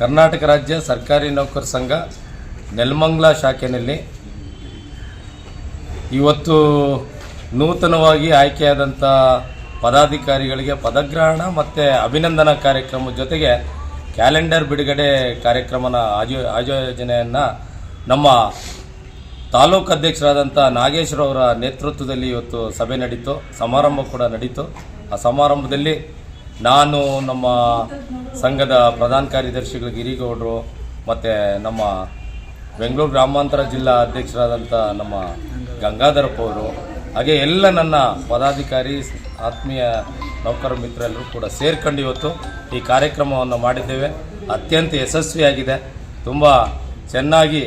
ಕರ್ನಾಟಕ ರಾಜ್ಯ ಸರ್ಕಾರಿ ನೌಕರ ಸಂಘ ನೆಲಮಂಗ್ಲ ಶಾಖೆಯಲ್ಲಿ ಇವತ್ತು ನೂತನವಾಗಿ ಆಯ್ಕೆಯಾದಂಥ ಪದಾಧಿಕಾರಿಗಳಿಗೆ ಪದಗ್ರಹಣ ಮತ್ತು ಅಭಿನಂದನಾ ಕಾರ್ಯಕ್ರಮದ ಜೊತೆಗೆ ಕ್ಯಾಲೆಂಡರ್ ಬಿಡುಗಡೆ ಕಾರ್ಯಕ್ರಮನ ಆಯೋ ಆಯೋಜನೆಯನ್ನು ನಮ್ಮ ತಾಲೂಕು ಅಧ್ಯಕ್ಷರಾದಂಥ ನಾಗೇಶ್ವರವರ ನೇತೃತ್ವದಲ್ಲಿ ಇವತ್ತು ಸಭೆ ನಡೀತು, ಸಮಾರಂಭ ಕೂಡ ನಡೀತು. ಆ ಸಮಾರಂಭದಲ್ಲಿ ನಾನು ನಮ್ಮ ಸಂಘದ ಪ್ರಧಾನ ಕಾರ್ಯದರ್ಶಿಗಳು ಗಿರಿಗೌಡರು ಮತ್ತು ನಮ್ಮ ಬೆಂಗಳೂರು ಗ್ರಾಮಾಂತರ ಜಿಲ್ಲಾ ಅಧ್ಯಕ್ಷರಾದಂಥ ನಮ್ಮ ಗಂಗಾಧರಪ್ಪ ಅವರು, ಹಾಗೆ ಎಲ್ಲ ನನ್ನ ಪದಾಧಿಕಾರಿ, ಆತ್ಮೀಯ ನೌಕರ ಮಿತ್ರರೆಲ್ಲರೂ ಕೂಡ ಸೇರ್ಕೊಂಡು ಇವತ್ತು ಈ ಕಾರ್ಯಕ್ರಮವನ್ನು ಮಾಡಿದ್ದೇವೆ. ಅತ್ಯಂತ ಯಶಸ್ವಿಯಾಗಿದೆ. ತುಂಬ ಚೆನ್ನಾಗಿ,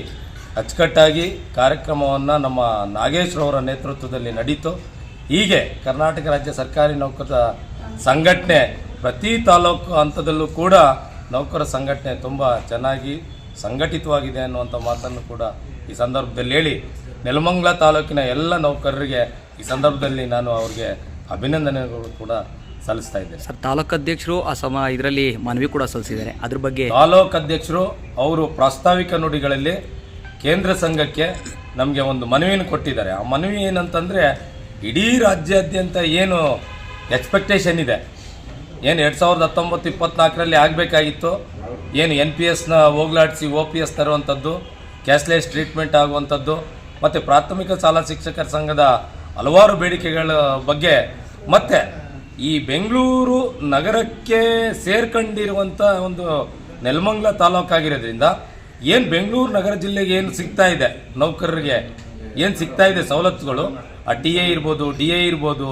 ಅಚ್ಚುಕಟ್ಟಾಗಿ ಕಾರ್ಯಕ್ರಮವನ್ನು ನಮ್ಮ ನಾಗೇಶ್ವರವರ ನೇತೃತ್ವದಲ್ಲಿ ನಡೀತು. ಹೀಗೆ ಕರ್ನಾಟಕ ರಾಜ್ಯ ಸರ್ಕಾರಿ ನೌಕರ ಸಂಘಟನೆ ಪ್ರತಿ ತಾಲೂಕು ಹಂತದಲ್ಲೂ ಕೂಡ ನೌಕರ ಸಂಘಟನೆ ತುಂಬ ಚೆನ್ನಾಗಿ ಸಂಘಟಿತವಾಗಿದೆ ಅನ್ನುವಂಥ ಮಾತನ್ನು ಕೂಡ ಈ ಸಂದರ್ಭದಲ್ಲಿ ಹೇಳಿ. ನೆಲಮಂಗಲ ತಾಲೂಕಿನ ಎಲ್ಲ ನೌಕರರಿಗೆ ಈ ಸಂದರ್ಭದಲ್ಲಿ ನಾನು ಅವ್ರಿಗೆ ಅಭಿನಂದನೆಗಳು ಕೂಡ ಸಲ್ಲಿಸ್ತಾ ಇದ್ದೇನೆ. ಸರ್ ತಾಲೂಕು ಅಧ್ಯಕ್ಷರು ಆ ಸಮ ಇದರಲ್ಲಿ ಮನವಿ ಕೂಡ ಸಲ್ಲಿಸಿದ್ದಾರೆ. ಅದ್ರ ಬಗ್ಗೆ ತಾಲೂಕು ಅಧ್ಯಕ್ಷರು ಅವರು ಪ್ರಾಸ್ತಾವಿಕ ನುಡಿಗಳಲ್ಲಿ ಕೇಂದ್ರ ಸಂಘಕ್ಕೆ ನಮಗೆ ಒಂದು ಮನವಿಯನ್ನು ಕೊಟ್ಟಿದ್ದಾರೆ. ಆ ಮನವಿ ಏನಂತಂದರೆ ಇಡೀ ರಾಜ್ಯಾದ್ಯಂತ ಏನು ಎಕ್ಸ್ಪೆಕ್ಟೇಷನ್ ಇದೆ. ಏನು ಎರಡು ಸಾವಿರದ ಹತ್ತೊಂಬತ್ತು ಇಪ್ಪತ್ನಾಲ್ಕರಲ್ಲಿ ಆಗಬೇಕಾಗಿತ್ತು? ಏನು ಎನ್ ಪಿ ಎಸ್ನ ಹೋಗ್ಲಾಡಿಸಿ ಒ ಪಿ ಎಸ್ ತರುವಂಥದ್ದು, ಕ್ಯಾಶ್ಲೆಸ್ ಟ್ರೀಟ್ಮೆಂಟ್ ಆಗುವಂಥದ್ದು, ಮತ್ತು ಪ್ರಾಥಮಿಕ ಶಾಲಾ ಶಿಕ್ಷಕರ ಸಂಘದ ಹಲವಾರು ಬೇಡಿಕೆಗಳ ಬಗ್ಗೆ, ಮತ್ತು ಈ ಬೆಂಗಳೂರು ನಗರಕ್ಕೆ ಸೇರ್ಕೊಂಡಿರುವಂಥ ಒಂದು ನೆಲಮಂಗ್ಲ ತಾಲೂಕಾಗಿರೋದ್ರಿಂದ ಏನು ಬೆಂಗಳೂರು ನಗರ ಜಿಲ್ಲೆಗೆ ಏನು ಸಿಗ್ತಾ ಇದೆ? ನೌಕರರಿಗೆ ಏನು ಸಿಗ್ತಾ ಇದೆ ಸವಲತ್ತುಗಳು? ಆ ಟಿ ಎ ಇರ್ಬೋದು, ಡಿ ಎ ಇರ್ಬೋದು,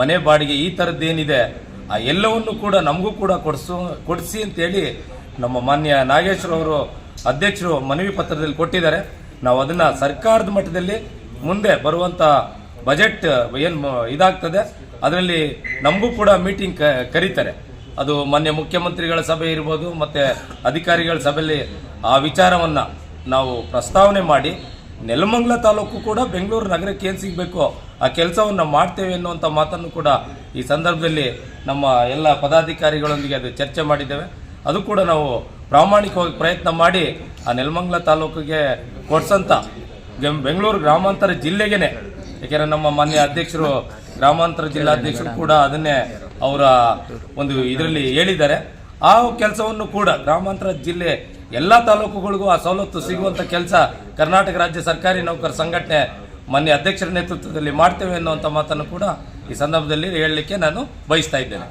ಮನೆ ಬಾಡಿಗೆ ಈ ಥರದ್ದೇನಿದೆ ಆ ಎಲ್ಲವನ್ನು ಕೂಡ ನಮಗೂ ಕೂಡ ಕೊಡಿಸು, ಕೊಡಿಸಿ ಅಂತೇಳಿ ನಮ್ಮ ಮಾನ್ಯ ನಾಗೇಶ್ವರ ಅವರು ಅಧ್ಯಕ್ಷರು ಮನವಿ ಪತ್ರದಲ್ಲಿ ಕೊಟ್ಟಿದ್ದಾರೆ. ನಾವು ಅದನ್ನು ಸರ್ಕಾರದ ಮಟ್ಟದಲ್ಲಿ ಮುಂದೆ ಬರುವಂಥ ಬಜೆಟ್ ಏನು ಇದಾಗ್ತದೆ. ಅದರಲ್ಲಿ ನಮಗೂ ಕೂಡ ಮೀಟಿಂಗ್ ಕರೀತಾರೆ. ಅದು ಮಾನ್ಯ ಮುಖ್ಯಮಂತ್ರಿಗಳ ಸಭೆ ಇರ್ಬೋದು, ಮತ್ತು ಅಧಿಕಾರಿಗಳ ಸಭೆಯಲ್ಲಿ ಆ ವಿಚಾರವನ್ನು ನಾವು ಪ್ರಸ್ತಾವನೆ ಮಾಡಿ ನೆಲಮಂಗಲ ತಾಲೂಕು ಕೂಡ ಬೆಂಗಳೂರು ನಗರಕ್ಕೆ ಏನು ಸಿಗಬೇಕು? ಆ ಕೆಲಸವನ್ನು ಮಾಡ್ತೇವೆ ಅನ್ನುವಂಥ ಮಾತನ್ನು ಕೂಡ ಈ ಸಂದರ್ಭದಲ್ಲಿ ನಮ್ಮ ಎಲ್ಲ ಪದಾಧಿಕಾರಿಗಳೊಂದಿಗೆ ಅದು ಚರ್ಚೆ ಮಾಡಿದ್ದೇವೆ. ಅದು ಕೂಡ ನಾವು ಪ್ರಾಮಾಣಿಕವಾಗಿ ಪ್ರಯತ್ನ ಮಾಡಿ ಆ ನೆಲಮಂಗಲ ತಾಲೂಕಿಗೆ ಕೊಡ್ಸಂತ ಬೆಂಗಳೂರು ಗ್ರಾಮಾಂತರ ಜಿಲ್ಲೆಗೇನೆ. ಯಾಕೆಂದರೆ ನಮ್ಮ ಮಾನ್ಯ ಅಧ್ಯಕ್ಷರು, ಗ್ರಾಮಾಂತರ ಜಿಲ್ಲಾಧ್ಯಕ್ಷರು ಕೂಡ ಅದನ್ನೇ ಅವರ ಒಂದು ಇದರಲ್ಲಿ ಹೇಳಿದ್ದಾರೆ. ಆ ಕೆಲಸವನ್ನು ಕೂಡ ಗ್ರಾಮಾಂತರ ಜಿಲ್ಲೆ ಎಲ್ಲ ತಾಲೂಕುಗಳಿಗೂ ಆ ಸವಲತ್ತು ಸಿಗುವಂಥ ಕೆಲಸ ಕರ್ನಾಟಕ ರಾಜ್ಯ ಸರ್ಕಾರಿ ನೌಕರ ಸಂಘಟನೆ ಮಾನ್ಯ ಅಧ್ಯಕ್ಷರ ನೇತೃತ್ವದಲ್ಲಿ ಮಾಡ್ತೇವೆ ಅನ್ನುವಂಥ ಮಾತನ್ನು ಕೂಡ ಈ ಸಂದರ್ಭದಲ್ಲಿ ಹೇಳಲಿಕ್ಕೆ ನಾನು ಬಯಸ್ತಾ ಇದ್ದೇನೆ.